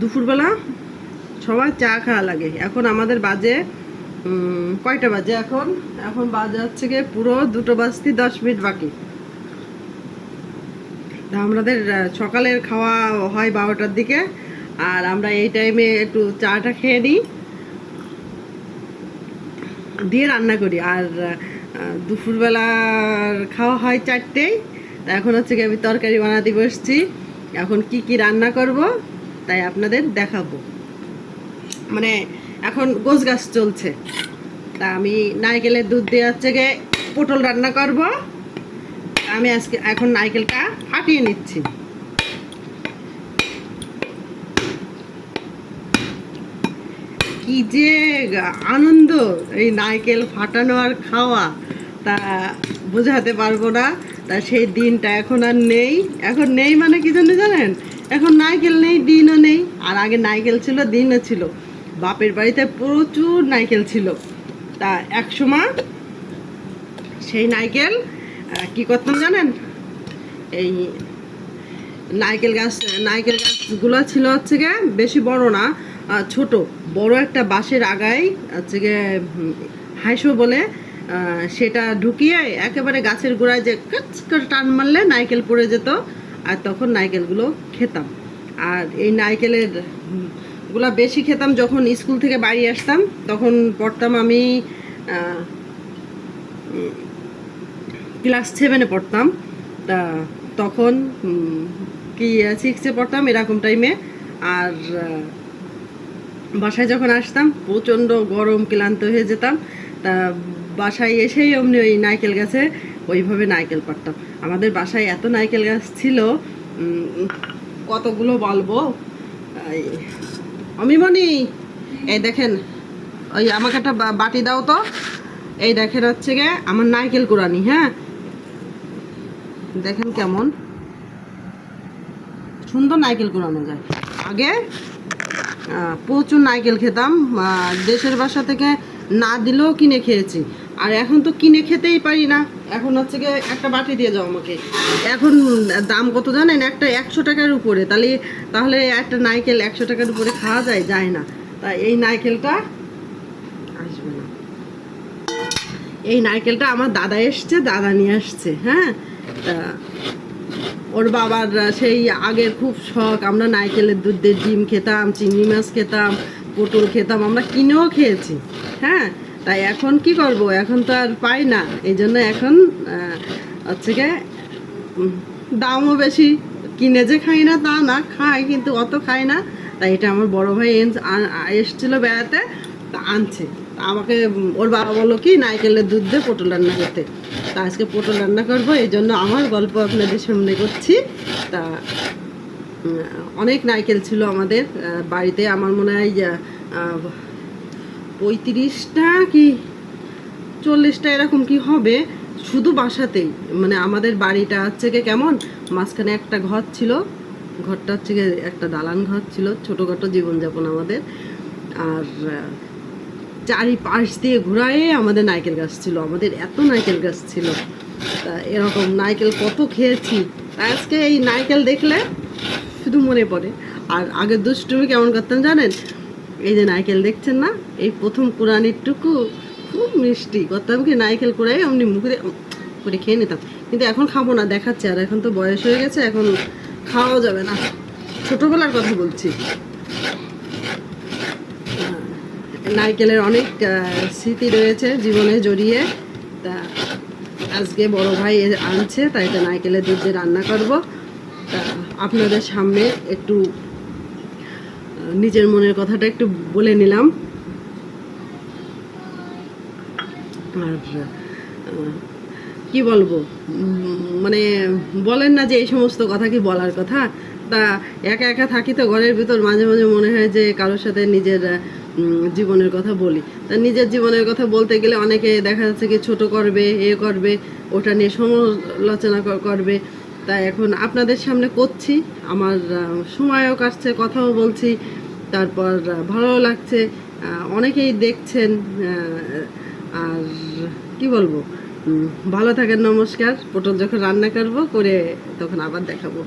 দুপুরবেলা সবাই চা খাওয়া লাগে। এখন আমাদের বাজে কয়টা বাজে এখন? এখন বাজে হচ্ছে গিয়ে পুরো দুটো বাজতে, দশ মিনিট বাকি। আমাদের সকালের খাওয়া হয় বারোটার দিকে, আর আমরা এই টাইমে একটু চাটা খেয়ে নিই, দিয়ে রান্না করি। আর দুপুরবেলার খাওয়া হয় চারটেই। এখন হচ্ছে কি আমি তরকারি বানাতে বসছি। এখন কি কি রান্না করব? তাই আপনাদের দেখাবো। মানে এখন গোছ গাছ চলছে। তা আমি নারকেলের দুধ দিয়ে হচ্ছে গিয়ে পটল রান্না করব। আমি আজকে এখন নারকেলটা ফাটিয়ে নিচ্ছি। কি যে আনন্দ এই নারকেল ফাটানো আর খাওয়া। তা বোঝাতে পারব না। তা সেই দিনটা এখন আর নেই। এখন নেই মানে কি জন্য জানেন? এখন নারকেল নেই দিনও নেই আর আগে নারকেল ছিল দিনও ছিল। বাপের বাড়িতে প্রচুর নারকেল ছিল। তা এক সময় সেই নারকেল আহ, কি করতাম জানেন? এই নারকেল গাছ নারকেল গাছগুলো ছিল হচ্ছে গিয়ে বেশি বড় না ছোট। বড় একটা বাঁশের আগায় হচ্ছে গিয়ে হাইসো বলে সেটা ঢুকিয়ে একেবারে গাছের গোড়ায় যে কাচ করে টান মারলে নারকেল পড়ে যেত। আর তখন নারকেলগুলো খেতাম। আর এই নারকেলেরগুলা বেশি খেতাম যখন স্কুল থেকে বাড়ি আসতাম, তখন পড়তাম আমি ক্লাস সেভেনে পড়তাম। তা তখন কি সিক্সে পড়তাম এরকম টাইমে আর বাসায় যখন আসতাম, প্রচণ্ড গরম, ক্লান্ত হয়ে যেতাম। তা বাসায় এসেই অমনি ওই নারকেল গাছে ওইভাবে নারকেল পাড়তাম। আমাদের বাসায় এত নারকেল গাছ ছিল কতগুলো বলব? এই, অমিমনি এই দেখেন ওই আমাকে একটা বাটি দাও তো। এই দেখেন হচ্ছে গে আমার নারকেল কোরআনি হ্যাঁ? দেখেন কেমন। সুন্দর নারকেল কোরানো যায়। আগে প্রচুর নারকেল খেতাম দেশের বাসা থেকে না দিলেও কিনে খেয়েছি। আর এখন তো কিনে খেতেই পারি না। এখন হচ্ছে গিয়ে একটা বাটি দিয়ে যাও আমাকে। এখন দাম কত জানেন? একটা একশো টাকার উপরে। তাহলে তাহলে একটা নারকেল একশো টাকার উপরে খাওয়া যায়? যায় না। তা এই নারকেলটা আসবে না। এই নারকেলটা আমার দাদা এসছে, দাদা নিয়ে আসছে হ্যাঁ? ওর বাবার সেই আগের খুব শখ। আমরা নারকেলের দুধ দিয়ে ডিম খেতাম, চিংড়ি মাছ খেতাম, পটল খেতাম, আমরা কিনেও খেয়েছি হ্যাঁ? তাই এখন কি করব? এখন তো আর পাই না। এই জন্য এখন হচ্ছে গিয়ে দামও বেশি। কিনে যে খাই না তা না, খাই কিন্তু অত খাই না। তাই এটা আমার বড় ভাই এসছিল বেড়াতে, তা আনছে। আমাকে ওর বাবা বলল কি, নারকেলের দুধ দিয়ে পটল রান্না করতে। তা আজকে পটল রান্না করব, এই জন্য আমার গল্প আপনাদের সামনে করছি। তা অনেক নারকেল ছিল আমাদের বাড়িতে। আমার মনে হয় পঁয়ত্রিশটা কি? চল্লিশটা এরকম কি হবে? শুধু বাসাতেই। মানে আমাদের বাড়িটা হচ্ছে গিয়ে কেমন? মাঝখানে একটা ঘর ছিল। ঘরটা হচ্ছে গিয়ে একটা দালান ঘর ছিল। ছোটোখাটো জীবনযাপন আমাদের। আর চারিপাশ দিয়ে ঘোরায় আমাদের নারকেল গাছ ছিল। আমাদের এত নারকেল গাছ ছিল। তা এরকম নারকেল কত খেয়েছি। আজকে এই নারকেল দেখলে শুধু মনে পড়ে। আর আগের দুষ্টুমি কেমন করতাম জানেন? এই যে নারকেল দেখছেন না? এই প্রথম কোরআনির টুকু খুব মিষ্টি। করতাম কি নারকেল কুড়াই অমনি মুখে করে খেয়ে নিতাম। কিন্তু এখন খাব না, দেখাচ্ছে। আর এখন তো বয়স হয়ে গেছে, এখন খাওয়াও যাবে না। ছোটোবেলার কথা বলছি। নারকেলের অনেক স্মৃতি রয়েছে জীবনে জড়িয়ে। তা আজকে বড় ভাই আনছে, তাই তো নারকেলের দুধ রান্না করব। তা আপনাদের সামনে একটু নিজের মনের কথাটা একটু বলে নিলাম। আর কি বলব? মানে বলেন না যে এই সমস্ত কথা কি বলার কথা। তা একা একা থাকি তো ঘরের ভিতর মাঝে মাঝে মনে হয় যে কারোর সাথে নিজের জীবনের কথা বলি। তা নিজের জীবনের কথা বলতে গেলে অনেকে দেখা যাচ্ছে কি ছোট করবে, এ করবে, ওটা নিয়ে সমালোচনা করবে। তা এখন আপনাদের সামনে করছি। আমার সময়ও কাটছে, কথাও বলছি। তারপর ভালো লাগছে। অনেকেই দেখছেন আর কি বলব? ভালো থাকেন, নমস্কার। পটল যখন রান্না করব, করে তখন আবার দেখাবো।